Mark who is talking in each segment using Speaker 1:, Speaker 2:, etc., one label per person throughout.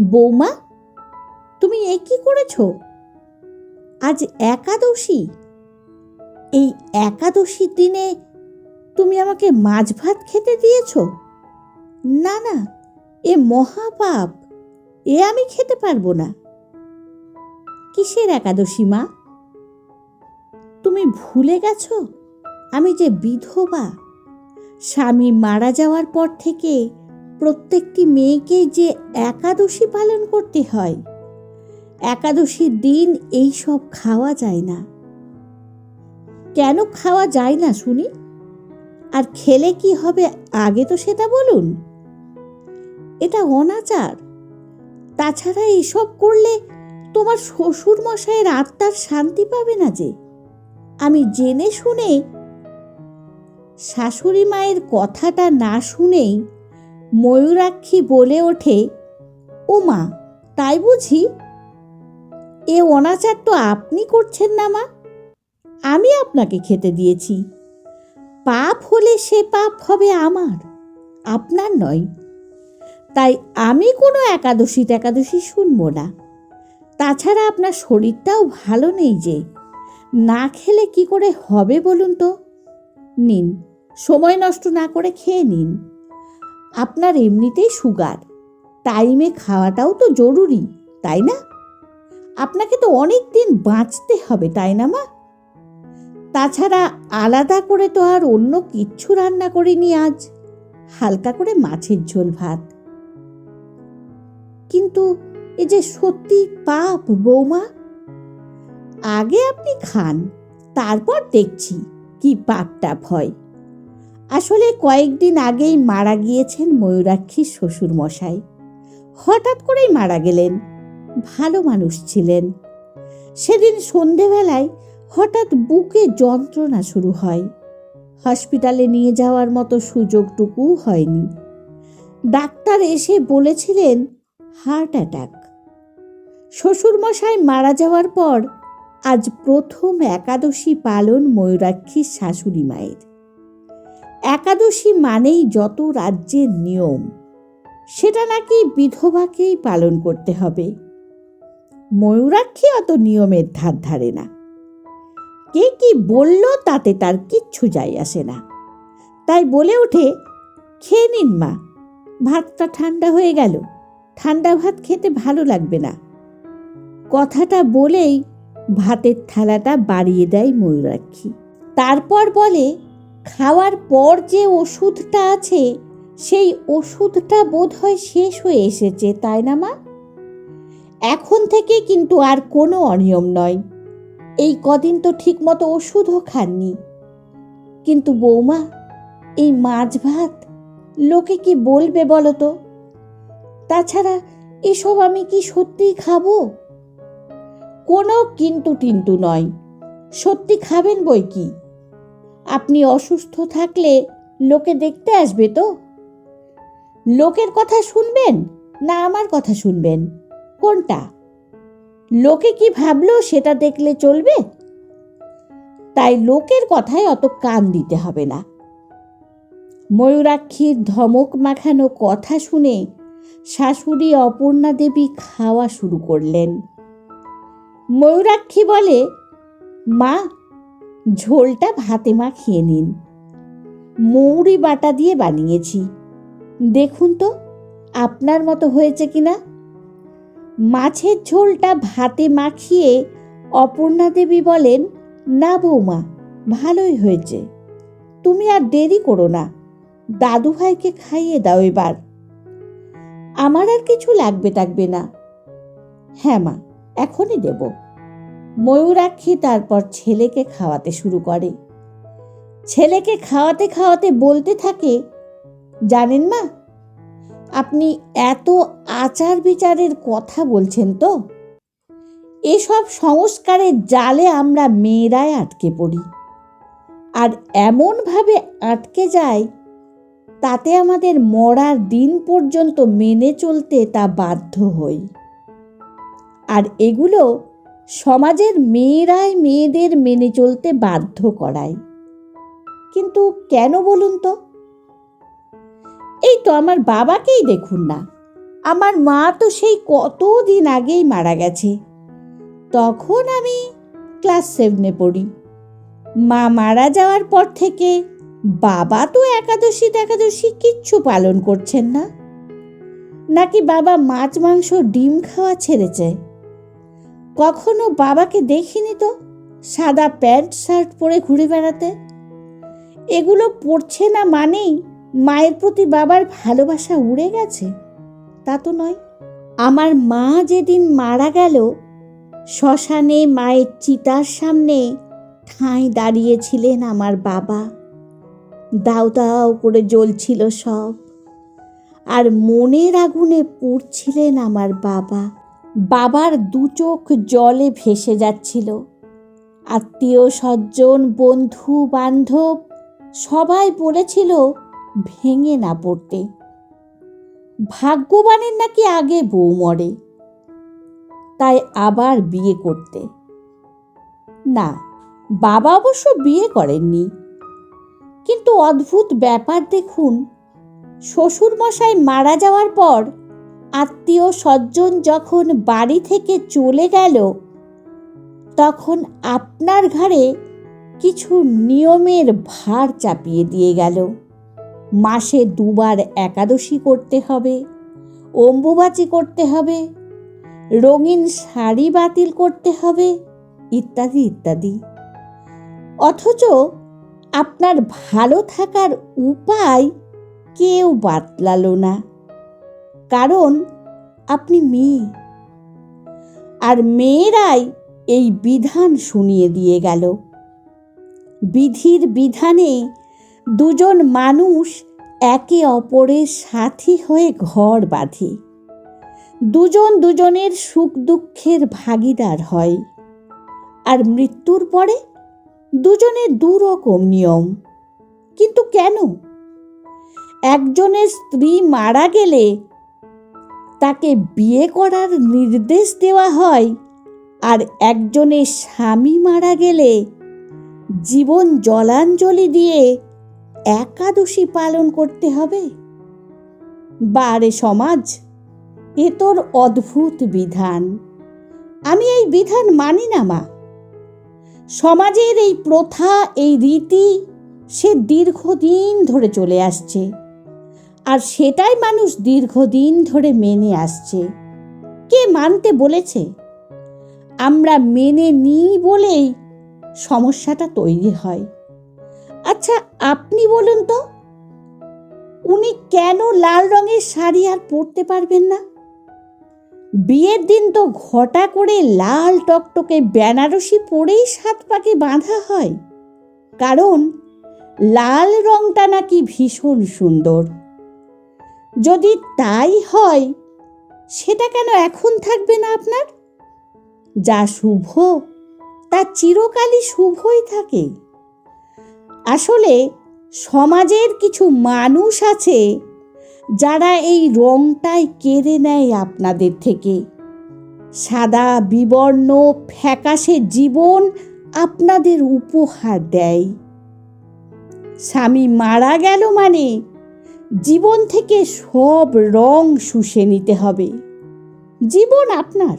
Speaker 1: বৌমা, তুমি এ কি করেছ? আজ একাদশী। এই একাদশীর দিনে তুমি আমাকে মাছ ভাত খেতে দিয়েছ? না না, এ মহাপাপ, এ আমি খেতে পারব না। কিসের একাদশী মা? তুমি ভুলে গেছো? আমি যে বিধবা, স্বামী মারা যাওয়ার পর থেকে প্রত্যেকটি মেয়েকে যে একাদশী পালন করতে হয়। একাদশীর দিন এই সব খাওয়া যায় না। কেন খাওয়া যায় না শুনি? আর খেলে কি হবে আগে তো সেটা বলুন। এটা অনাচার। তাছাড়া এসব করলে তোমার শ্বশুর মশাইয়ের আত্মার শান্তি পাবে না যে। আমি জেনে শুনে শাশুড়ি মায়ের কথাটা না শুনেই ময়ূরাক্ষী বলে ওঠে ও মা তাই বুঝি? এ অনাচার তো আপনি করছেন না মা। আমি আপনাকে খেতে দিয়েছি। পাপ হলে সে পাপ হবে আমার, আপনার নয়। তাই আমি কোনো একাদশী একাদশী শুনব না। তাছাড়া আপনার শরীরটাও ভালো নেই যে। না খেলে কি করে হবে বলুন তো? নিন, সময় নষ্ট না করে খেয়ে নিন। আপনার এমনিতেই সুগার। টাইমে খাওয়াটাও তো জরুরি, তাই না? আপনাকে তো অনেক দিন বাঁচতে হবে, তাই না, মা? তাছাড়া আলাদা করে তো আর অন্য কিচ্ছু রান্না করিনি আজ। হালকা করে মাছের ঝোল ভাত। কিন্তু এ যে সত্যি পাপ, বৌমা। আগে আপনি খান, তারপর দেখছি কি পাপ টাপ হয়। আসলে কয়েকদিন আগেই মারা গিয়েছেন ময়ূরাক্ষীর শ্বশুর মশাই হঠাৎ করেই মারা গেলেন। ভালো মানুষ ছিলেন। সেদিন সন্ধেবেলায় হঠাৎ বুকে যন্ত্রণা শুরু হয়। হসপিটালে নিয়ে যাওয়ার মতো সুযোগটুকু হয়নি। ডাক্তার এসে বলেছিলেন, হার্ট অ্যাটাক। শ্বশুরমশাই মারা যাওয়ার পর আজ প্রথম একাদশী পালন ময়ূরাক্ষীর শাশুড়ি মায়ের। একাদশী মানেই যত রাজ্যের নিয়ম, সেটা নাকি বিধবাকেই পালন করতে হবে। ময়ূরাক্ষী অত নিয়মের ধার ধারে না। কে কি বলল তাতে তার কিচ্ছু যায় আসে না। তাই বলে ওঠে, খেয়ে নিন মা, ভাতটা ঠান্ডা হয়ে গেল, ঠান্ডা ভাত খেতে ভালো লাগবে না। কথাটা বলেই ভাতের থালাটা বাড়িয়ে দেয় ময়ূরাক্ষী। তারপর বলে খাওয়ার পর যে ওষুধটা আছে, সেই ওষুধটা বোধ হয় শেষ হয়ে এসেছে, তাই না মা? এখন থেকে কিন্তু আর কোনো অনিয়ম নয়। এই কদিন তো ঠিকমতো ওষুধও খাননি। কিন্তু বৌমা, এই মাছ ভাত, লোকে কি বলবে বলো তো? তাছাড়া এসব আমি কি সত্যিই খাব? কোনো কিন্তু টিন্তু নয়। সত্যি খাবেন বই কি? আপনি অসুস্থ থাকলে লোকে দেখতে আসবে তো? লোকের কথা শুনবেন না আমার কথা শুনবেন? কোনটা? লোকে কি ভাবলো সেটা দেখলে চলবে? তাই লোকের কথায় অত কান দিতে হবে না। ময়ূরাক্ষীর ধমক মাখানো কথা শুনে শাশুড়ি অপর্ণা দেবী খাওয়া শুরু করলেন। ময়ূরাক্ষী বলে, মা ঝোলটা ভাতে মাখিয়ে নিন। মৌরি বাটা দিয়ে বানিয়েছি। দেখুন তো, আপনার মতো হয়েছে কিনা? মাছের ঝোলটা ভাতে মাখিয়ে অপর্ণা দেবী বলেন, না বৌমা, ভালোই হয়েছে। তুমি আর দেরি করো না দাদু ভাইকে খাইয়ে দাও এবার। আমার আর কিছু লাগবে টাকবে না। হ্যাঁ মা, এখনই দেব। ময়ূরাক্ষী তারপর ছেলেকে খাওয়াতে শুরু করে। ছেলেকে খাওয়াতে খাওয়াতে বলতে থাকে, জানেন মা, আপনি এত আচার বিচারের কথা বলছেন তো। এসব সংস্কারের জালে আমরা মেয়েরাই আটকে পড়ি। আর এমনভাবে আটকে যায়, তাতে আমাদের মরার দিন পর্যন্ত মেনে চলতে তা বাধ্য হই। আর এগুলো সমাজের মেয়েরাই মেয়েদের মেনে চলতে বাধ্য করায়। কিন্তু কেন বলুন তো? এই তো আমার বাবাকেই দেখুন না। আমার মা তো সেই কত দিন আগেই মারা গেছে। তখন আমি ক্লাস সেভেনে পড়ি। মা মারা যাওয়ার পর থেকে বাবা তো একাদশী একাদশী কিচ্ছু পালন করছেন না। নাকি বাবা মাছ, মাংস, ডিম খাওয়া ছেড়েছে? কখনো বাবাকে দেখিনি তো? সাদা প্যান্ট, শার্ট পরে ঘুরে বেড়াতে। এগুলো পড়ছে না মানেই মায়ের প্রতি বাবার ভালোবাসা উড়ে গেছে। তা তো নয়। আমার মা যেদিন মারা গেল, শ্মশানে মায়ের চিতার সামনে ঠাঁই দাঁড়িয়েছিলেন আমার বাবা। দাও দাও করে জ্বলছিল সব। আর মনের আগুনে পুড়ছিলেন আমার বাবা। বাবার দু চোখ জলে ভেসে যাচ্ছিল। আত্মীয় স্বজন, বন্ধু, বান্ধব সবাই বলেছিল ভেঙে না পড়তে। ভাগ্যবানের নাকি আগে বউ মরে, তাই আবার বিয়ে করতে। না, বাবা অবশ্য বিয়ে করেননি। কিন্তু অদ্ভুত ব্যাপার দেখুন, শ্বশুরমশাই মারা যাওয়ার পর আত্মীয় স্বজন যখন বাড়ি থেকে চলে গেল, তখন আপনার ঘাড়ে কিছু নিয়মের ভার চাপিয়ে দিয়ে গেল। মাসে দুবার একাদশী করতে হবে, অম্বুবাচি করতে হবে, রঙিন শাড়ি বাতিল করতে হবে, ইত্যাদি ইত্যাদি। অথচ আপনার ভালো থাকার উপায় কেউ বাতলালো না। কারণ আপনি মেয়ে। আর মেয়েরাই এই বিধান শুনিয়ে দিয়ে গেল। বিধির বিধানে দুজন মানুষ একে অপরের সাথী হয়ে ঘর বাঁধে। দুজন দুজনের সুখ দুঃখের ভাগিদার হয়। আর মৃত্যুর পরে দুজনের দু রকম নিয়ম। কিন্তু কেন? একজনের স্ত্রী মারা গেলে তাকে বিয়ে করার নির্দেশ দেওয়া হয় আর একজনের স্বামী মারা গেলে জীবন জলাঞ্জলি দিয়ে একাদশী পালন করতে হবে। বারে সমাজ, এ তোর অদ্ভুত বিধান। আমি এই বিধান মানি না, মা। সমাজের এই প্রথা, এই রীতি, সে দীর্ঘদিন ধরে চলে আসছে। আর সেটাই মানুষ দীর্ঘদিন ধরে মেনে আসছে। কে মানতে বলেছে? আমরা মেনে নিই বলেই সমস্যাটা তৈরি হয়। আচ্ছা আপনি বলুন তো, উনি কেন লাল রঙের শাড়ি আর পরতে পারবেন না? বিয়ের দিন তো ঘটা করে লাল টকটকে বেনারসি পরেই সাত পাকে বাঁধা হয়। কারণ, লাল রংটা নাকি ভীষণ সুন্দর। যদি তাই হয়, সেটা কেন এখন থাকবে না আপনার? যা শুভ, তা চিরকালই শুভই থাকে। আসলে সমাজের কিছু মানুষ আছে, যারা এই রংটাই কেড়ে নেয় আপনাদের থেকে। সাদা বিবর্ণ ফ্যাকাশে জীবন আপনাদের উপহার দেয়। স্বামী মারা গেল মানে জীবন থেকে সব রং শুষে নিতে হবে। জীবন আপনার।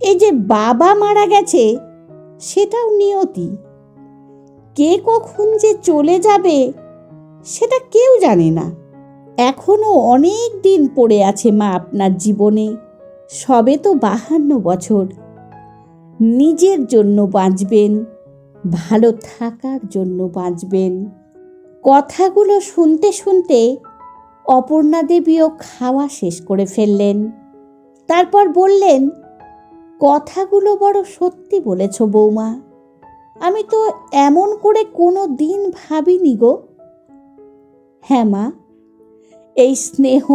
Speaker 1: এই যে বাবা মারা গেছে, সেটাও নিয়তি। কে কখন যে চলে যাবে, সেটা কেউ জানে না। এখনও অনেক দিন পড়ে আছে মা আপনার জীবনে। সবে তো বাহান্ন বছর। নিজের জন্য বাঁচবেন, ভালো থাকার জন্য বাঁচবেন। কথাগুলো শুনতে শুনতে অপর্ণা দেবীও খাওয়া শেষ করে ফেললেন। তারপর বললেন, কথাগুলো বড় সত্যি বলেছ বৌমা। আমি তো এমন করে কোনো দিন ভাবিনি গো। হ্যাঁ মা, এই স্নেহ,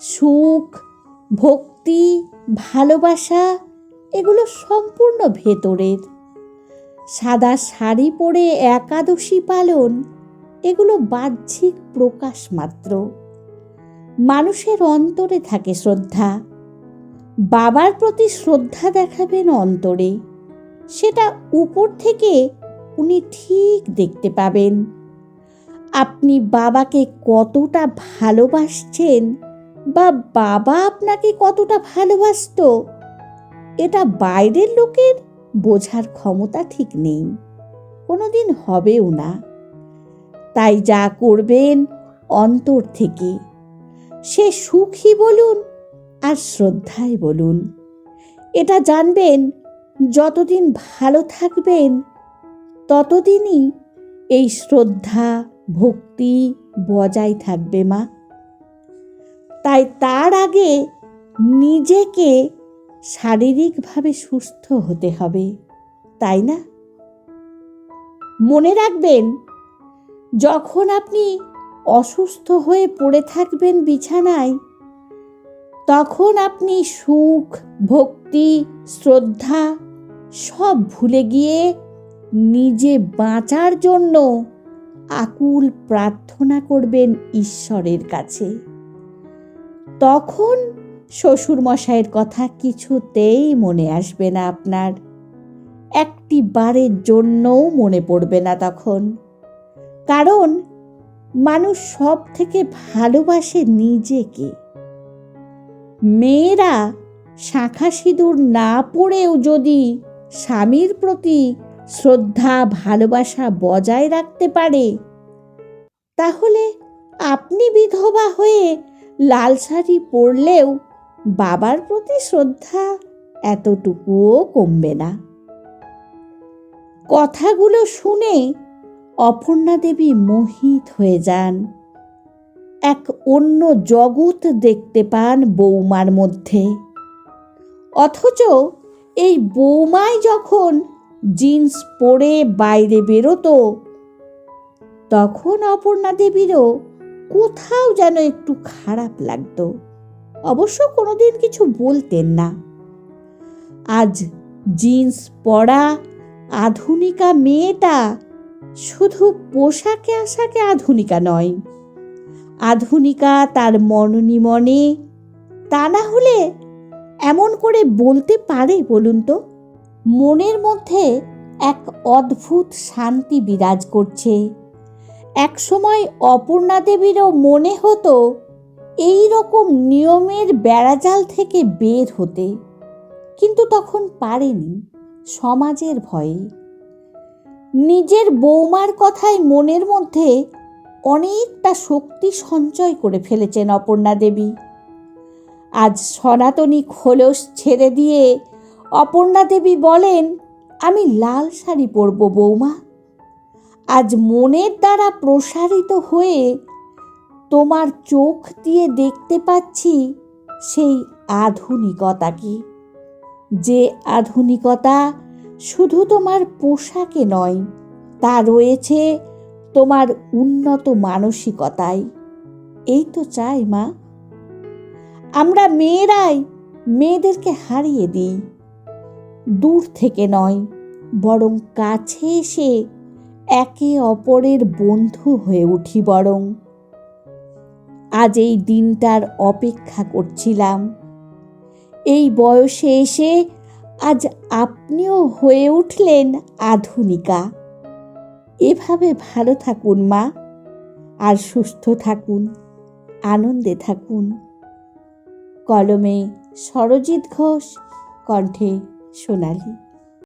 Speaker 1: সুখ, ভক্তি, ভালোবাসা, এগুলো সম্পূর্ণ ভেতরের। সাদা শাড়ি পরে একাদশী পালন এগুলো বাহ্যিক প্রকাশ মাত্র। মানুষের অন্তরে থাকে শ্রদ্ধা। বাবার প্রতি শ্রদ্ধা দেখাবেন অন্তরে। সেটা উপর থেকে উনি ঠিক দেখতে পাবেন। আপনি বাবাকে কতটা ভালোবাসছেন বা বাবা আপনাকে কতটা ভালোবাসতো, এটা বাইরের লোকের বোঝার ক্ষমতা ঠিক নেই। কোনোদিন হবেও না। তাই যা করবেন অন্তর থেকে। সে সুখী বলুন আর শ্রদ্ধায় বলুন। এটা জানবেন, যতদিন ভালো থাকবেন, ততদিনই এই শ্রদ্ধা, ভক্তি বজায় থাকবে মা। তাই তার আগে নিজেকে শারীরিকভাবে সুস্থ হতে হবে, তাই না? মনে রাখবেন যখন আপনি অসুস্থ হয়ে পড়ে থাকবেন বিছানায়, তখন আপনি সুখ, ভক্তি, শ্রদ্ধা সব ভুলে গিয়ে নিজে বাঁচার জন্য আকুল প্রার্থনা করবেন ঈশ্বরের কাছে। তখন শ্বশুরমশাইয়ের কথা কিছুতেই মনে আসবে না আপনার। একটি বারের জন্যও মনে পড়বে না তখন। কারণ মানুষ সব থেকে ভালোবাসে নিজেকে। মেয়েরা শাঁখা সিঁদুর না পড়েও যদি স্বামীর প্রতি শ্রদ্ধা, ভালোবাসা বজায় রাখতে পারে, তাহলে আপনি বিধবা হয়ে লাল শাড়ি পরলেও বাবার প্রতি শ্রদ্ধা এতটুকুও কমবে না। কথাগুলো শুনে অপর্ণা দেবী মোহিত হয়ে যান। এক অন্য জগৎ দেখতে পান বৌমার মধ্যে। অথচ এই বৌমাই যখন জিন্স পরে বাইরে বেরোতো, তখন অপর্ণা দেবীরও কোথাও যেন একটু খারাপ লাগতো। অবশ্য কোনোদিন কিছু বলতেন না। আজ জিন্স পরা আধুনিকা মেয়েটা শুধু পোশাকে আশাকে আধুনিকা নয়। আধুনিকা তার মননি মনে তা না হলে এমন করে বলতে পারে বলুন তো? মনের মধ্যে এক অদ্ভুত শান্তি বিরাজ করছে। এক সময় অপর্ণা দেবীরও মনে হতো এই রকম নিয়মের বেড়াজাল থেকে বের হতে। কিন্তু তখন পারেনি সমাজের ভয়ে। নিজের বৌমার কথায় মনের মধ্যে অনেকটা শক্তি সঞ্চয় করে ফেলেছেন অপর্ণা দেবী। আজ সনাতনী খোলস ছেড়ে দিয়ে অপর্ণা দেবী বলেন, আমি লাল শাড়ি পরব বৌমা। আজ মনের দ্বারা প্রসারিত হয়ে তোমার চোখ দিয়ে দেখতে পাচ্ছি সেই আধুনিকতাকে যে আধুনিকতা শুধু তোমার পোশাকে নয়, তা রয়েছে তোমার উন্নত মানসিকতায়। এই তো চাই, মা। আমরা মেয়েরাই মেয়েদেরকে হারিয়ে দিই। দূর থেকে নয়, বরং কাছে এসে একে অপরের বন্ধু হয়ে উঠি বরং। আজ এই দিনটার অপেক্ষা করছিলাম। এই বয়সে এসে আজ আপনিও হয়ে উঠলেন আধুনিকা। এভাবে ভালো থাকুন মা, আর সুস্থ থাকুন, আনন্দে থাকুন। কলমে সরজিৎ ঘোষ, কণ্ঠে সোনালী।